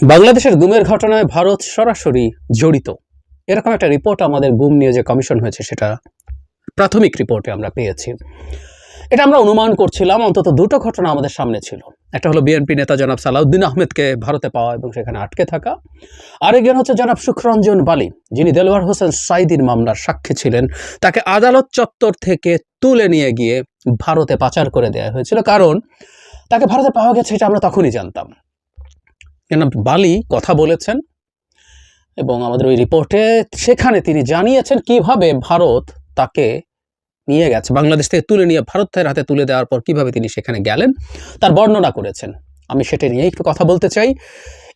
বাংলাদেশের গুমের ঘটনায় ভারত সরাসরি জড়িত। এরকম একটা রিপোর্ট আমাদের গুম নিয়ে যে কমিশন হয়েছে, সেটা প্রাথমিক রিপোর্টে আমরা পেয়েছি। এটা আমরা অনুমান করছিলাম, অন্তত দুটো ঘটনা আমাদের সামনে ছিল। একটা হলো বিএনপি নেতা জনাব সালাউদ্দিন আহমেদকে ভারতে পাওয়া এবং সেখানে আটকে থাকা। আরেকজন হচ্ছে জনাব সুখরঞ্জন বালি, যিনি দেলোয়ার হোসেন সাইদির মামলার সাক্ষী ছিলেন। তাকে আদালত চত্বর থেকে তুলে নিয়ে গিয়ে ভারতে পাচার করে দেওয়া হয়েছিল। কারণ তাকে ভারতে পাওয়া গেছে এটা আমরা তখনই জানতাম। জনাব বালি কথা বলেছেন এবং আমাদের ওই রিপোর্টে সেখানে তিনি জানিয়েছেন কীভাবে ভারত তাকে নিয়ে গেছে, বাংলাদেশ থেকে তুলে নিয়ে ভারতের হাতে তুলে দেওয়ার পর কীভাবে তিনি সেখানে গেলেন, তার বর্ণনা করেছেন। আমি সেটা নিয়ে একটু কথা বলতে চাই।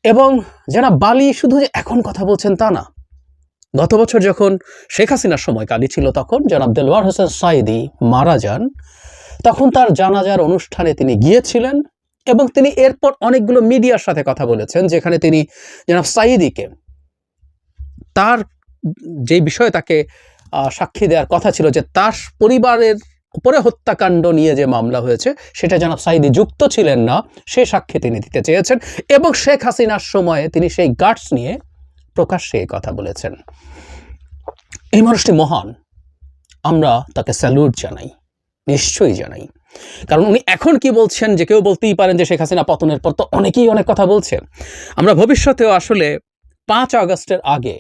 এবং যারা বালি শুধু যে এখন কথা বলছেন তা না, গত বছর যখন শেখ হাসিনার সময় কালি ছিল তখন জনাব দেলওয়ার হোসেন সাইদি মারা যান, তখন তার জানাজার অনুষ্ঠানে তিনি গিয়েছিলেন। এবং তিনি এরপর অনেকগুলো মিডিয়ার সাথে কথা বলেছেন, যেখানে তিনি জনাব সাইদিকে তার যে বিষয়ে তাকে সাক্ষী দেওয়ার কথা ছিল যে তার পরিবারের উপরে হত্যাকাণ্ড নিয়ে যে মামলা হয়েছে, সেটা জনাব সাইদি যুক্ত ছিলেন না, সে সাক্ষী তিনি দিতে চেয়েছেন এবং শেখ হাসিনার সময়ে তিনি সেই গার্ডস নিয়ে প্রকাশ্যে কথা বলেছেন। এই মানুষটি মহান, আমরা তাকে স্যালুট জানাই, নিশ্চয়ই জানাই। কারণ উনি এখন কি বলছেন যে কেউ বলতেই পারেন যে শেখ হাসিনা পতনের পর তো অনেকেই অনেক কথা বলছে। আমরা ভবিষ্যতেও আসলে পাঁচ আগস্টের আগে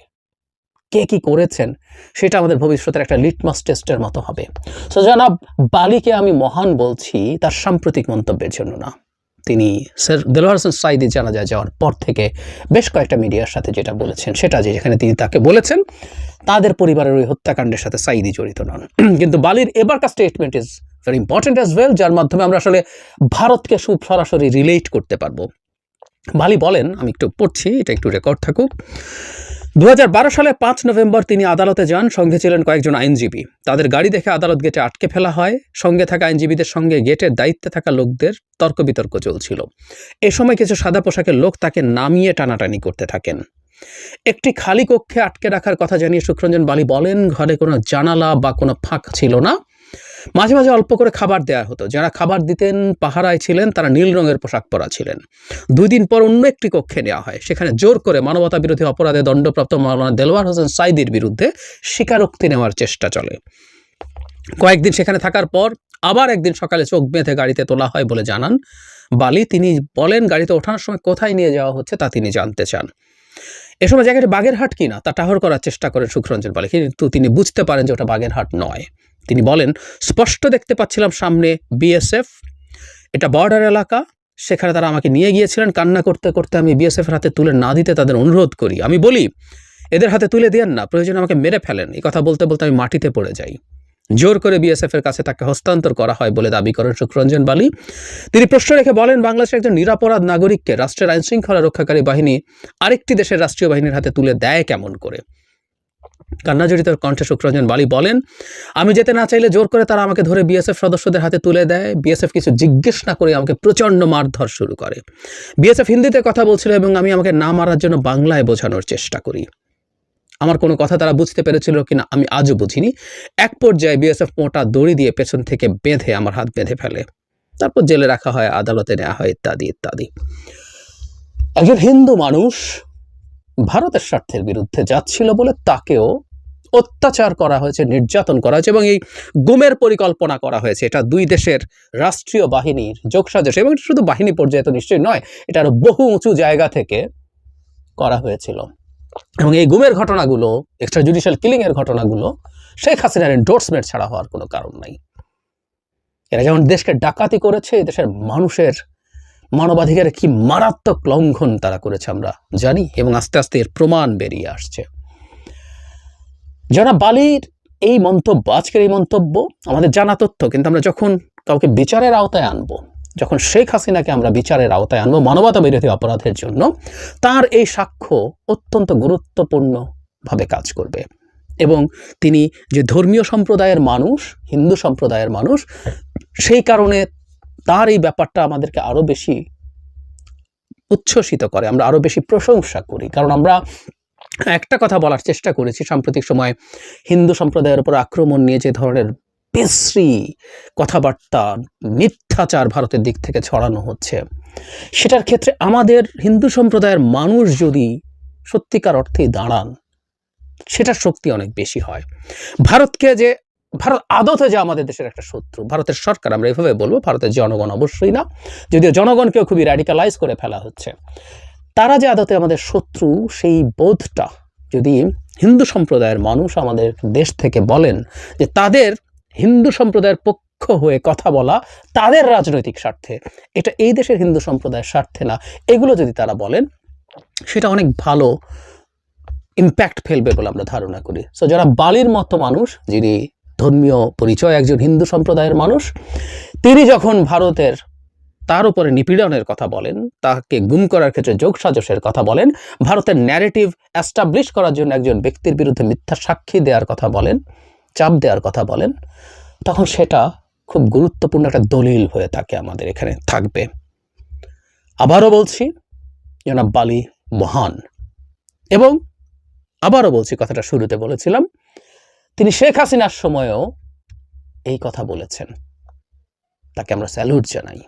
কে কি করেছেন সেটা আমাদের ভবিষ্যতের একটা লিটমাস টেস্টের মতো হবে। সো জানাব বালিকে আমি মহান বলছি, তার সাম্প্রতিক মন্তব্যের জন্য না। তিনি স্যার দেলোয়ার হোসেন সাইদি জানা যায় যাওয়ার পর থেকে বেশ কয়েকটা মিডিয়ার সাথে যেটা বলেছেন সেটা যে যেখানে তিনি তাকে বলেছেন, তাদের পরিবারের ওই হত্যাকাণ্ডের সাথে সাইদি জড়িত নন। কিন্তু বালির এবারকার statement is very important as well যার মাধ্যমে আমরা আসলে ভারতকে খুব সরাসরি রিলেট করতে পারব। বালি বলেন, আমি একটু পড়ছি, এটা একটু রেকর্ড থাকুক। দু হাজার বারো সালে পাঁচ নভেম্বর তিনি আদালতে যান, সঙ্গে ছিলেন কয়েকজন আইনজীবী। তাদের গাড়ি দেখে আদালত গেটে আটকে ফেলা হয়। সঙ্গে থাকা আইনজীবীদের সঙ্গে গেটের দায়িত্বে থাকা লোকদের তর্ক বিতর্ক চলছিল। এ সময় কিছু সাদা পোশাকের লোক তাকে নামিয়ে টানাটানি করতে থাকেন। একটি খালি কক্ষে আটকে রাখার কথা জানিয়ে শুক্রঞ্জন বালি বলেন, ঘরে কোনো জানালা বা কোনো ফাঁক ছিল না। মাঝে মাঝে অল্প করে খাবার দেওয়া হতো। যারা খাবার দিতেন, পাহারায় ছিলেন, তারা নীল রঙের পোশাক পরা ছিলেন। দুই দিন পর অন্য একটি কক্ষে নেওয়া হয়। সেখানে জোর করে মানবতা বিরোধী অপরাধে দণ্ডপ্রাপ্ত মাওলানা দেলোয়ার হোসেন সাইদির বিরুদ্ধে স্বীকারোক্তি নেওয়ার চেষ্টা চলে। কয়েকদিন সেখানে থাকার পর আবার একদিন সকালে চোখ বেঁধে গাড়িতে তোলা হয় বলে জানান। বালি, তিনি বলেন, গাড়িতে ওঠানোর সময় কোথায় নিয়ে যাওয়া হচ্ছে তা তিনি জানতে চান। এ সময় জায়গাটি বাগেরহাট কিনা তা টাহর করার চেষ্টা করেন সুখরঞ্জন বালি কিন্তু তিনি বুঝতে পারেন যে ওটা বাগেরহাট নয়। তিনি বলেন, স্পষ্ট দেখতে পাচ্ছিলাম সামনে বিএসএফ, এটা বর্ডার এলাকা, সেখানে তারা আমাকে নিয়ে গিয়েছিলেন, কান্না করতে করতে আমি বিএসএফের হাতে তুলে না দিতে তাদের অনুরোধ করি। আমি বলি, এদের হাতে তুলে দেন না, প্রয়োজন আমাকে মেরে ফেলেন। এই কথা বলতে বলতে আমি মাটিতে পড়ে যাই। জোর করে বিএসএফ এর কাছে তাকে হস্তান্তর করা হয় বলে দাবি করেন সুখরঞ্জন বালি। তিনি প্রশ্ন রেখে বলেন বাংলাদেশের একজন নিরাপরাধ নাগরিককে রাষ্ট্রের আইন শৃঙ্খলা রক্ষাকারী বাহিনী আরেকটি দেশের রাষ্ট্রীয় বাহিনীর হাতে তুলে দেয় কেমন করে? কান্নাজড়িত কণ্ঠে সুখরঞ্জন বালি বলেন, আমি যেতে না চাইলে জোর করে তারা আমাকে ধরে বিএসএফ সদস্যদের হাতে তুলে দেয়। বিএসএফ কিছু জিজ্ঞেস না করে আমাকে প্রচণ্ড মারধর শুরু করে। বিএসএফ হিন্দিতে কথা বলছিল এবং আমি আমাকে না মারার জন্য বাংলায় বোঝানোর চেষ্টা করি। আমার কোনো কথা তারা বুঝতে পেরেছিল কিনা আমি আজও বুঝিনি। এক পর্যায়ে বিএসএফ মোটা দড়ি দিয়ে পেছন থেকে বেঁধে আমার হাত বেঁধে ফেলে। তারপর জেলে রাখা হয়, আদালতে নেওয়া হয়, ইত্যাদি ইত্যাদি। একজন হিন্দু মানুষ ভারতের স্বার্থের বিরুদ্ধে যাচ্ছিল বলে তাকেও অত্যাচার করা হয়েছে, নির্যাতন করা হয়েছে এবং এই গুমের পরিকল্পনা করা হয়েছে। এটা দুই দেশের রাষ্ট্রীয় বাহিনীর যোগসাজশ এবং শুধু বাহিনী পর্যায়ে তো নিশ্চয়ই নয়, এটা আরও বহু উঁচু জায়গা থেকে করা হয়েছিল। এবং এই গুমের ঘটনাগুলো এক্সট্রা জুডিশিয়াল কিলিং এর ঘটনাগুলো শেখ হাসিনার এন্ডোর্সমেন্ট ছাড়া হওয়ার কোনো কারণ নাই। এরা যেমন দেশকে ডাকাতি করেছে, দেশের মানুষের মানবাধিকারের কি মারাত্মক লঙ্ঘন তারা করেছে আমরা জানি এবং আস্তে আস্তে এর প্রমাণ বেরিয়ে আসছে। যারা বালির এই মন্তব্য, আজকের এই মন্তব্য আমাদের জানা তথ্য, কিন্তু আমরা যখন কাউকে বিচারের আওতায় আনব যখন শেখ হাসিনাকে আমরা বিচারের আওতায় আনব মানবতা বিরোধী অপরাধের জন্য, তার এই সাক্ষ্য অত্যন্ত গুরুত্বপূর্ণভাবে কাজ করবে। এবং তিনি যে ধর্মীয় সম্প্রদায়ের মানুষ, হিন্দু সম্প্রদায়ের মানুষ, সেই কারণে তার এই ব্যাপারটা আমাদেরকে আরও বেশি উচ্ছ্বসিত করে, আমরা আরও বেশি প্রশংসা করি। কারণ আমরা একটা কথা বলার চেষ্টা করেছি, সাম্প্রতিক সময় হিন্দু সম্প্রদায়ের উপর আক্রমণ নিয়ে যে ধরনের বিশ্রী কথাবার্তা, মিথ্যাচার ভারতের দিক থেকে ছড়ানো হচ্ছে। সেটার ক্ষেত্রে আমাদের হিন্দু সম্প্রদায়ের মানুষ যদি সত্যিকার অর্থে দাঁড়ান, সেটার শক্তি অনেক বেশি হয়। ভারতকে যে, ভারত আদতে যে আমাদের দেশের একটা শত্রু, ভারতের সরকার, আমরা এভাবে বলব, ভারতের জনগণ অবশ্যই না। যদিও জনগণকেও খুবই র্যাডিকালাইজ করে ফেলা হচ্ছে। তারা যে আদতে আমাদের শত্রু, সেই বোধটা যদি হিন্দু সম্প্রদায়ের মানুষ আমাদের দেশ থেকে বলেন যে তাদের হিন্দু সম্প্রদায়ের পক্ষ হয়ে কথা বলা তাদের রাজনৈতিক স্বার্থে। এটা এই দেশের হিন্দু সম্প্রদায়ের স্বার্থে না। এগুলো যদি তারা বলেন, সেটা অনেক ভালো ইম্প্যাক্ট ফেলবে বলে আমরা ধারণা করি। সো যারা বালির মতো মানুষ, যিনি ধর্মীয় পরিচয় একজন হিন্দু সম্প্রদায়ের মানুষ, তিনি যখন ভারতের তার উপরে নিপীড়নের কথা বলেন, তাকে গুম করার ক্ষেত্রে যোগসাজসের কথা বলেন, ভারতের ন্যারেটিভ অ্যাস্টাবলিশ করার জন্য একজন ব্যক্তির বিরুদ্ধে মিথ্যা সাক্ষী দেওয়ার কথা বলেন চাপ দেওয়ার কথা বলেন, তখন সেটা খুব গুরুত্বপূর্ণ একটা দলিল হয়ে থাকে আমাদের এখানে থাকবে। আবারও বলছি, জনাব বালি মহান। এবং আবারও বলছি, কথাটা শুরুতে বলেছিলাম, তিনি শেখ হাসিনার সময়ও এই কথা বলেছেন। তাকে আমরা স্যালুট জানাই।